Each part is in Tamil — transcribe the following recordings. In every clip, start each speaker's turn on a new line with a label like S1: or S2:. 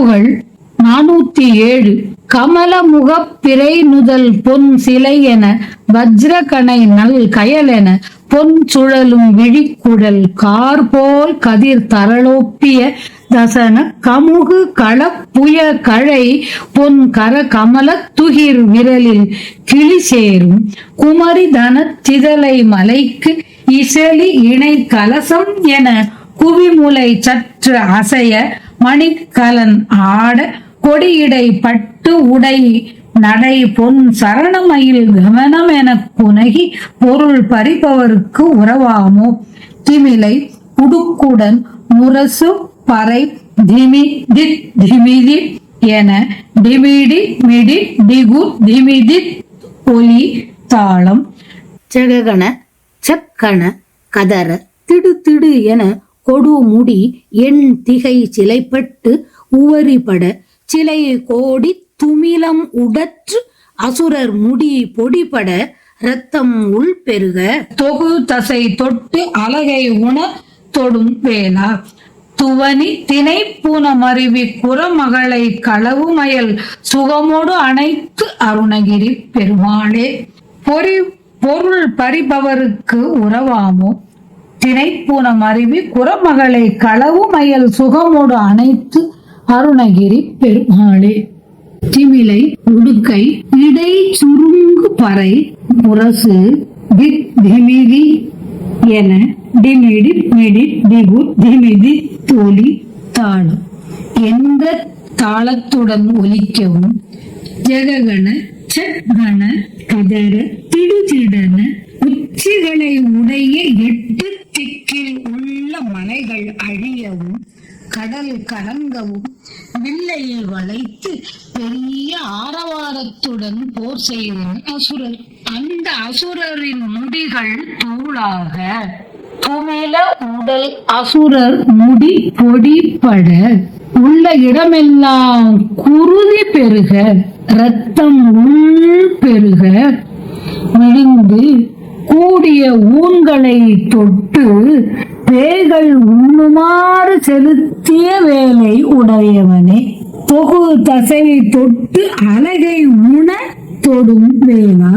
S1: சிறப்புகள் நானூத்தி ஏழு. கமல பிறை நுதல் பொன் சிலை என வஜ்ரகனை நல் கயல் என பொன் சுழலும் விழிக்குழல் கார் போல் கதிர் தரளோப்பிய தசன கமுகு களப்புய கழை பொன் கர கமல துகிர் விரலில் கிளி சேரும் குமரி தன சிதலை மலைக்கு இசலி இணை கலசம் என குவிமுலை சற்று அசைய மணிக்கலன் ஆட கொடியிடை பட்டு உடை நடை பொன் சரணமயில் கவனம் என புனகி பொருள் பறிப்பவருக்கு உறவாமோ? திமிலை உடுக்குடன் முரசு பறை திமி தித் திமிதி என டிமிடி மிடி டிகு திமிதி ஒலி தாளம்.
S2: செககண செக்கண கதற திடு திடு என கொடு முடி எண் திகை சிலைப்பட்டு உவரிபட சிலை கோடி துமிலம் உடற்று அசுரர் முடி பொடிபட ரத்தம் உள் பெருக.
S1: தொகு தசை தொட்டு அலகை உண தொடும் வேளா துவனி திணை பூனமருவி குறமகளை களவுமயல் சுகமோடு அனைத்து அருணகிரி பெருமாளே. பொறி பொருள் பறிபவருக்கு உறவாமோ? திணைப்பூனம் அருவி குரமகளை களவு மயல் சுகமோடு அணைத்து அருணகிரி பெருமாளே. திமிலை உடுக்கை இடை சுருங்கு பறை முரசு திமிதி என டிமிடி மிடி டிகு திமிதி தோழி தாளம் எந்த தாளத்துடன் ஒலிக்கவும் ஜெககண சகண கதற திடுதிடன உச்சிகளை உடைய எட்டு அலைகள் அழியவும் கடல் கலங்கவும் வில்லையை வளைத்து பெரிய ஆரவாரத்துடன் போர் செய்தனர் அசுரர். அந்த அசுரரின் முடிகள் தூளாக. துமில உடல் அசுரர் முடி பொடிப்பட உள்ள இடமெல்லாம் குருதி பெருக ரத்தம் உள் பெருக விழுந்து கூடிய ஊன்களை தொட்டு பேய்கள் உண்ணுமாறு செலுத்திய வேலை உடையவனே. தொகு தசையை தொட்டு அழகை உண தொடும் வேளா.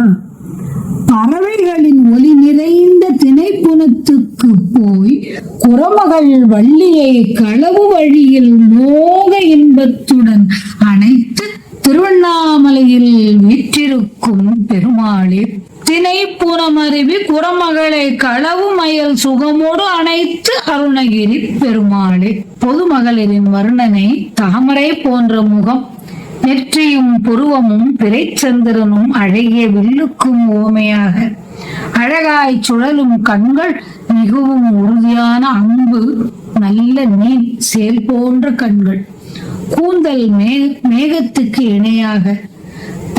S1: பறவைகளின் ஒலி நிறைந்த திணைப்புணத்துக்கு போய் குரமகள் வள்ளியை களவு வழியில் மோக இன்பத்துடன் அனைத்து திருவண்ணாமலையில் வீற்றிருக்கும் பெருமாளே தினை புறமருவி குறமகளை களவு மயல் சுகமோடு அனைத்து அருணகிரி பெருமாளே. பொதுமகளிரின் வர்ணனை தாமரை போன்ற முகம் நெற்றியும் புருவமும் பிறைச்சந்திரனும் அழகிய வில்லுக்கும் ஓமையாக. அழகாய் சுழலும் கண்கள் மிகவும் உறுதியான அன்பு நல்ல நீர் சேல் போன்ற கண்கள். கூந்தல் மே மேகத்துக்கு இணையாக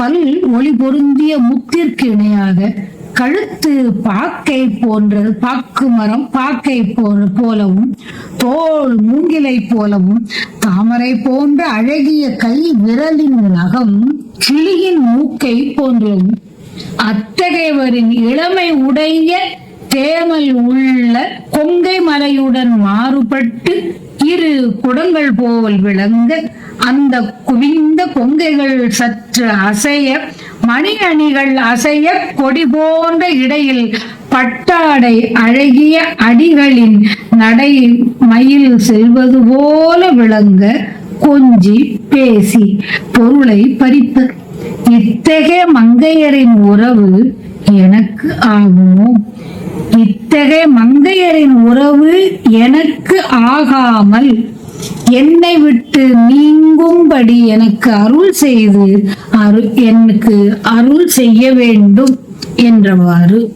S1: பல் ஒளி பொருந்திய முத்திற்கு இணையாக கழுத்து பாக்கை போன்ற பாக்கு மரம் பாக்கை போலவும் தோல் மூங்கிலை போலவும் தாமரை போன்ற அழகிய கை விரலின் நகம் கிளியின் மூக்கை போன்றவும் அத்தகையவரின் இளமை உடைய தேமல் உள்ள கொங்கை மலையுடன் மாறுபட்டு இரு குடங்கள் போல் விளங்க அந்த குவிந்த கொங்கைகள் சற்று அசைய மணி அணிகள் அசைய கொடி போன்ற இடையில் பட்டாடை அழகிய அடிகளின் நடை மயில் செல்வது போல விளங்க கொஞ்சி பேசி பொருளை பறிப்பர் இத்தகைய மங்கையரின் உறவு எனக்கு ஆகுமோ? இத்தகைய மங்கையரின் உறவு எனக்கு ஆகாமல் என்னை விட்டு நீங்கும்படி எனக்கு அருள் செய்து அரு எனக்கு அருள் செய்ய வேண்டும் என்றவாறு.